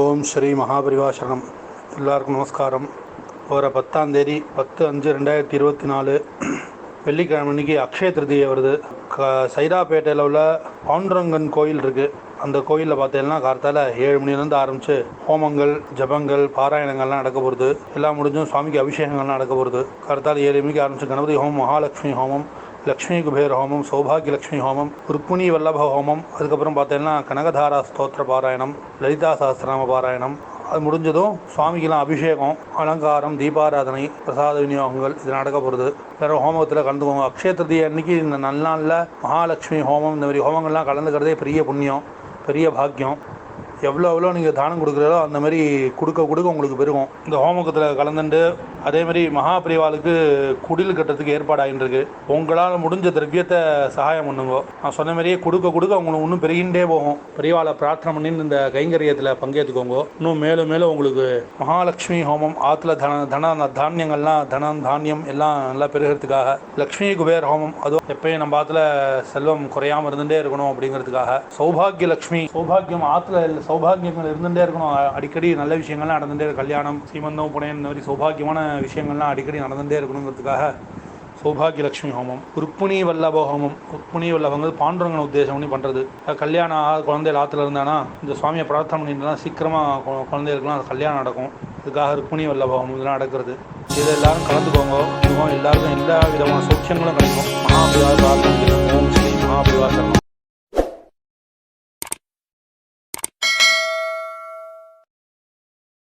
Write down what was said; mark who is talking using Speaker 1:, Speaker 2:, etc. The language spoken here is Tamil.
Speaker 1: ஓம் ஸ்ரீ மகாபரிவாசனம் எல்லாருக்கும் நமஸ்காரம். வர பத்தாம் தேதி பத்து அஞ்சு ரெண்டாயிரத்தி இருபத்தி நாலு. வெள்ளிக்கிழமை அன்னைக்கு அக்ஷய திருதியை வருது. க சைதாப்பேட்டையில் உள்ள பாண்டுரங்கன் கோயில் இருக்குது அந்த கோயிலில் பார்த்தீங்கன்னா கார்த்தால ஏழு மணிலேருந்து ஆரம்பித்து ஹோமங்கள் ஜபங்கள் பாராயணங்கள்லாம் நடக்க போகிறது எல்லாம் முடிஞ்சும் சுவாமிக்கு அபிஷேகங்கள்லாம் நடக்க போகிறது கார்த்தால ஏழு மணிக்கு ஆரம்பித்து கணபதி ஹோமம் மகாலட்சுமி ஹோமம் லக்ஷ்மி குபேர் ஹோமம் சௌபாகிய லக்ஷ்மி ஹோமம் ருக்மிணி வல்லப ஹோமம் அதுக்கப்புறம் பார்த்தீங்கன்னா கனகதாரா ஸ்தோத்திர பாராயணம் லலிதா சாஸ்திரநாம பாராயணம். அது முடிஞ்சதும் சுவாமிக்கெல்லாம் அபிஷேகம் அலங்காரம் தீபாராதனை பிரசாத விநியோகங்கள் இது நடக்க போகிறது வேறு ஹோமத்தில் கலந்துக்கோங்க அக்ஷய திருதியை அன்னைக்கு இந்த நல்ல நாளில் மகாலட்சுமி ஹோமம் இந்த மாதிரி ஹோமங்கள்லாம் கலந்துக்கிறதே பெரிய புண்ணியம் பெரிய பாக்கியம். எவ்வளோ எவ்வளோ நீங்கள் தானம் கொடுக்குறதோ அந்த மாதிரி கொடுக்க கொடுக்க உங்களுக்கு பெருகும். இந்த ஹோமகத்தில் கலந்துட்டு அதே மாதிரி மகாபிரிவாளுக்கு குடில் கட்டுறதுக்கு ஏற்பாடாகிட்டு இருக்கு உங்களால் முடிஞ்ச திரவியத்தை சகாயம் பண்ணுங்க. நான் சொன்ன மாதிரியே கொடுக்க கொடுக்க உங்களுக்கு இன்னும் பெருகின்றே போகும். பெரியவாளை பிரார்த்தனை பண்ணி இந்த கைங்கரியத்தில் பங்கேற்றுக்கோங்க இன்னும் மேலும் மேலும் உங்களுக்கு மகாலட்சுமி ஹோமம் ஆற்றுல தன தன தானியங்கள்லாம் தனம் தானியம் எல்லாம் நல்லா பெருகிறதுக்காக லக்ஷ்மி குபேர் ஹோமம் அதுவும் எப்பயும் நம்ம ஆற்றுல செல்வம் குறையாமல் இருந்துகிட்டே இருக்கணும் அப்படிங்கிறதுக்காக சௌபாகிய லக்ஷ்மி சௌபாகியம் ஆற்றுல சௌபாகியங்கள் இருந்துகிட்டே இருக்கணும். அடிக்கடி நல்ல விஷயங்கள்லாம் நடந்துகிட்டே கல்யாணம் சீமந்தம் புனையன் இந்த மாதிரி சௌபாகியமான விஷயங்கள்லாம் அடிக்கடி நடந்துகிட்டே இருக்கணுங்கிறதுக்காக சௌபாகிய லட்சுமி ஹோமம் ருக்மிணி வல்லப ஹோமம் ருக்மிணி வல்லபங்கள் பாண்டுரங்கனை உத்தேசம் பண்ணி பண்ணுறது கல்யாணம் ஆகாத குழந்தைகள் ஆற்றுல இருந்தானா இந்த சுவாமியை பிரார்த்தனை பண்ணிட்டுனா சீக்கிரமாக குழந்தைகளுக்குலாம் அது கல்யாணம் நடக்கும். இதுக்காக ருக்மிணி வல்லப ஹோமம் இதெல்லாம் நடக்கிறது. இதில் எல்லாரும் கலந்துக்கோங்க எல்லாருக்கும் எல்லா விதமான சௌக்கியங்களும் கிடைக்கும். மகாபிரிவா பிரார்த்தனை ஓம் ஸ்ரீ மகாபிரிவா